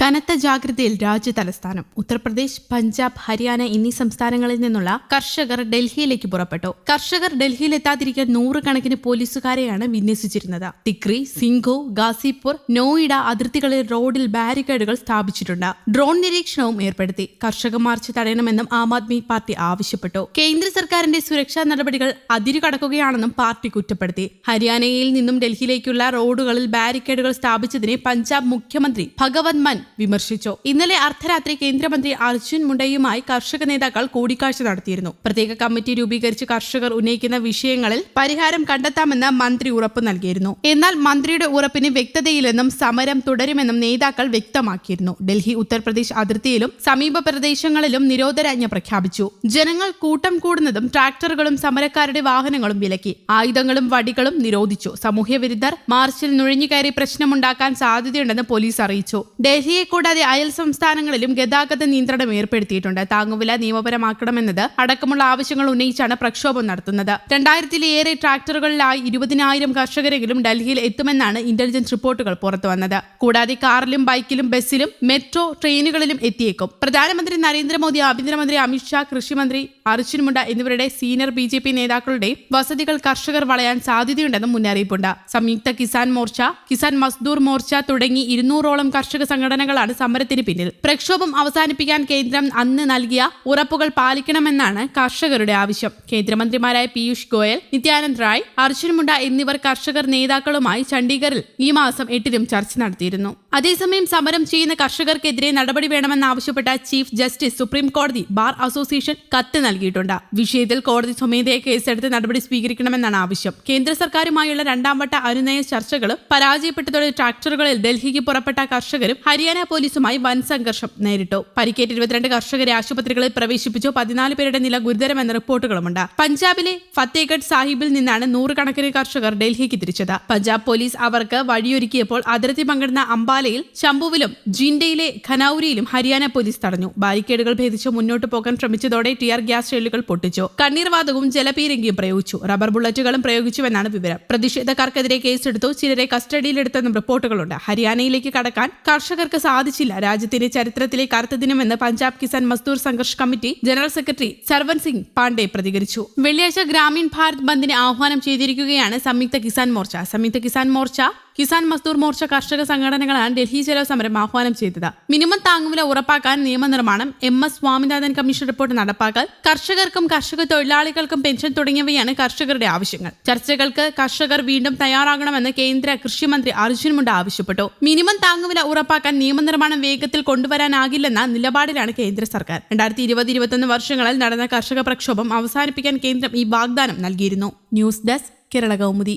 കനത്ത ജാഗ്രതയിൽ രാജ്യ തലസ്ഥാനം. ഉത്തർപ്രദേശ് പഞ്ചാബ് ഹരിയാന എന്നീ സംസ്ഥാനങ്ങളിൽ നിന്നുള്ള കർഷകർ ഡൽഹിയിലേക്ക് പുറപ്പെട്ടു. കർഷകർ ഡൽഹിയിലെത്താതിരിക്കാൻ നൂറുകണക്കിന് പോലീസുകാരെയാണ് വിന്യസിച്ചിരുന്നത്. തിക്രി സിംഗോ ഗാസിപൂർ നോയിഡ അതിർത്തികളിൽ റോഡിൽ ബാരിക്കേഡുകൾ സ്ഥാപിച്ചിട്ടുണ്ട്. ഡ്രോൺ നിരീക്ഷണവും ഏർപ്പെടുത്തി. കർഷക മാർച്ച് തടയണമെന്നും ആം ആദ്മി പാർട്ടി ആവശ്യപ്പെട്ടു. കേന്ദ്ര സർക്കാരിന്റെ സുരക്ഷാ നടപടികൾ അതിരുകടക്കുകയാണെന്നും പാർട്ടി കുറ്റപ്പെടുത്തി. ഹരിയാനയിൽ നിന്നും ഡൽഹിയിലേക്കുള്ള റോഡുകളിൽ ബാരിക്കേഡുകൾ സ്ഥാപിച്ചതിനെ പഞ്ചാബ് മുഖ്യമന്ത്രി ഭഗവത് മാൻ വിമർശിച്ചു. ഇന്നലെ അർദ്ധരാത്രി കേന്ദ്രമന്ത്രി അർജുൻ മുണ്ടയുമായി കർഷക നേതാക്കൾ കൂടിക്കാഴ്ച നടത്തിയിരുന്നു. പ്രത്യേക കമ്മിറ്റി രൂപീകരിച്ച് കർഷകർ ഉന്നയിക്കുന്ന വിഷയങ്ങളിൽ പരിഹാരം കണ്ടെത്താമെന്ന് മന്ത്രി ഉറപ്പ് നൽകിയിരുന്നു. എന്നാൽ മന്ത്രിയുടെ ഉറപ്പിന് വ്യക്തതയില്ലെന്നും സമരം തുടരുമെന്നും നേതാക്കൾ വ്യക്തമാക്കിയിരുന്നു. ഡൽഹി ഉത്തർപ്രദേശ് അതിർത്തിയിലും സമീപ പ്രദേശങ്ങളിലും നിരോധനാജ്ഞ പ്രഖ്യാപിച്ചു. ജനങ്ങൾ കൂട്ടം കൂടുന്നതും ട്രാക്ടറുകളും സമരക്കാരുടെ വാഹനങ്ങളും വിലക്കി. ആയുധങ്ങളും വടികളും നിരോധിച്ചു. സാമൂഹ്യ വിരുദ്ധർ മാർച്ചിൽ നുഴഞ്ഞുകയറി പ്രശ്നമുണ്ടാക്കാൻ സാധ്യതയുണ്ടെന്ന് പോലീസ് അറിയിച്ചു. ഡൽഹിയെ കൂടാതെ അയൽ സംസ്ഥാനങ്ങളിലും ഗതാഗത നിയന്ത്രണം ഏർപ്പെടുത്തിയിട്ടുണ്ട്. താങ്ങുവില നിയമപരമാക്കണമെന്നത് അടക്കമുള്ള ആവശ്യങ്ങൾ ഉന്നയിച്ചാണ് പ്രക്ഷോഭം നടത്തുന്നത്. രണ്ടായിരത്തിലേറെ ട്രാക്ടറുകളിലായി ഇരുപതിനായിരം കർഷകരെങ്കിലും ഡൽഹിയിൽ എത്തുമെന്നാണ് ഇന്റലിജൻസ് റിപ്പോർട്ടുകൾ പുറത്തുവന്നത് കൂടാതെ കാറിലും ബൈക്കിലും ബസ്സിലും മെട്രോ ട്രെയിനുകളിലും എത്തിയേക്കും. പ്രധാനമന്ത്രി നരേന്ദ്രമോദി ആഭ്യന്തരമന്ത്രി അമിത്ഷാ കൃഷിമന്ത്രി അർജുൻ മുണ്ട എന്നിവരുടെ സീനിയർ ബി ജെ പി നേതാക്കളുടെ വസതികൾ കർഷകർ വളയാൻ സാധ്യതയുണ്ടെന്നും മുന്നറിയിപ്പുണ്ട്. സംയുക്ത കിസാൻ മോർച്ച കിസാൻ മസ്ദൂർ മോർച്ച തുടങ്ങി ഇരുന്നൂറോളം കർഷക സംഘടനകളാണ് സമരത്തിന് പിന്നിൽ. പ്രക്ഷോഭം അവസാനിപ്പിക്കാൻ കേന്ദ്രം അന്ന് നൽകിയ ഉറപ്പുകൾ പാലിക്കണമെന്നാണ് കർഷകരുടെ ആവശ്യം. കേന്ദ്രമന്ത്രിമാരായ പീയൂഷ് ഗോയൽ നിത്യാനന്ദ് റായ് അർജുൻ മുണ്ട എന്നിവർ കർഷകർ നേതാക്കളുമായി ചണ്ഡീഗറിൽ ഈ മാസം എട്ടിനും ചർച്ച നടത്തിയിരുന്നു. അതേസമയം സമരം ചെയ്യുന്ന കർഷകർക്കെതിരെ നടപടി വേണമെന്നാവശ്യപ്പെട്ട ചീഫ് ജസ്റ്റിസ് സുപ്രീം കോടതി ബാർ അസോസിയേഷൻ കത്ത് നൽകിയിട്ടുണ്ട്. വിഷയത്തിൽ കോടതി സ്വമേധയെ കേസെടുത്ത് നടപടി സ്വീകരിക്കണമെന്നാണ് ആവശ്യം. കേന്ദ്ര സർക്കാരുമായുള്ള രണ്ടാം വട്ട അനുനയ ചർച്ചകളും പരാജയപ്പെട്ടതോടെ ട്രാക്ടറുകളിൽ ഡൽഹിക്ക് പുറപ്പെട്ട കർഷകരും ഹരിയാന പോലീസുമായി വൻ സംഘർഷം നേരിട്ടു. പരിക്കേറ്റ് ഇരുപത്തിരണ്ട് കർഷകരെ ആശുപത്രികളിൽ പ്രവേശിപ്പിച്ചു. പതിനാല് പേരുടെ നില ഗുരുതരമെന്ന റിപ്പോർട്ടുകളുമുണ്ട്. പഞ്ചാബിലെ ഫത്തേഗഡ് സാഹിബിൽ നിന്നാണ് നൂറുകണക്കിന് കർഷകർ ഡൽഹിക്ക് തിരിച്ചത്. പഞ്ചാബ് പോലീസ് അവർക്ക് വഴിയൊരുക്കിയപ്പോൾ അതിർത്തി പങ്കിടുന്ന അംബാലയിൽ ശംഭുവിലും ജിൻഡയിലെ ഖനൌരിയിലും ഹരിയാന പോലീസ് തടഞ്ഞു. ബാരിക്കേഡുകൾ ഭേദിച്ച് മുന്നോട്ട് പോകാൻ ശ്രമിച്ചതോടെ ടിയർ ഗ്യാസ് ഷെല്ലുകൾ പൊട്ടിച്ചു. കണ്ണീർവാതകവും ജലപീരങ്കിയും പ്രയോഗിച്ചു. റബ്ബർ ബുള്ളറ്റുകളും പ്രയോഗിച്ചുവെന്നാണ് വിവരം. പ്രതിഷേധക്കാർക്കെതിരെ കേസെടുത്തു. ചിലരെ കസ്റ്റഡിയിലെടുത്തെന്നും റിപ്പോർട്ടുകളുണ്ട്. ഹരിയാനയിലേക്ക് കടക്കാൻ കർഷകർക്ക് സാധിച്ചില്ല. രാജ്യത്തിന്റെ ചരിത്രത്തിലെ കറുത്ത ദിനമെന്ന് Punjab Kisan Mazdoor Sangharsh committee general secretary Sarwan Singh Pande പ്രതികരിച്ചു. വെള്ളിയാഴ്ച ഗ്രാമീൺ ഭാരത് ബന്ദിന് ആഹ്വാനം ചെയ്തിരിക്കുകയാണ് സംയുക്ത കിസാൻ മോർച്ച. സംയുക്ത കിസാൻ മോർച്ച കിസാൻ മസ്ദൂർ മോർച്ച കർഷക സംഘടനകളാണ് ഡൽഹി ചെലവ് സമരം ആഹ്വാനം ചെയ്തത്. മിനിമം താങ്ങുവില ഉറപ്പാക്കാൻ നിയമനിർമ്മാണം M S Swaminathan commission report നടപ്പാക്കൽ കർഷകർക്കും കർഷക തൊഴിലാളികൾക്കും പെൻഷൻ തുടങ്ങിയവയാണ് കർഷകരുടെ ആവശ്യങ്ങൾ. ചർച്ചകൾക്ക് കർഷകർ വീണ്ടും തയ്യാറാകണമെന്ന് കേന്ദ്ര കൃഷിമന്ത്രി അർജുൻ മുണ്ട ആവശ്യപ്പെട്ടു. മിനിമം താങ്ങുവില ഉറപ്പാക്കാൻ നിയമനിർമ്മാണം വേഗത്തിൽ കൊണ്ടുവരാനാകില്ലെന്ന നിലപാടിലാണ് കേന്ദ്ര സർക്കാർ. രണ്ടായിരത്തി ഇരുപത് ഇരുപത്തൊന്ന് വർഷങ്ങളിൽ നടന്ന കർഷക പ്രക്ഷോഭം അവസാനിപ്പിക്കാൻ കേന്ദ്രം ഈ വാഗ്ദാനം നൽകിയിരുന്നു. News desk Kerala Kaumudi.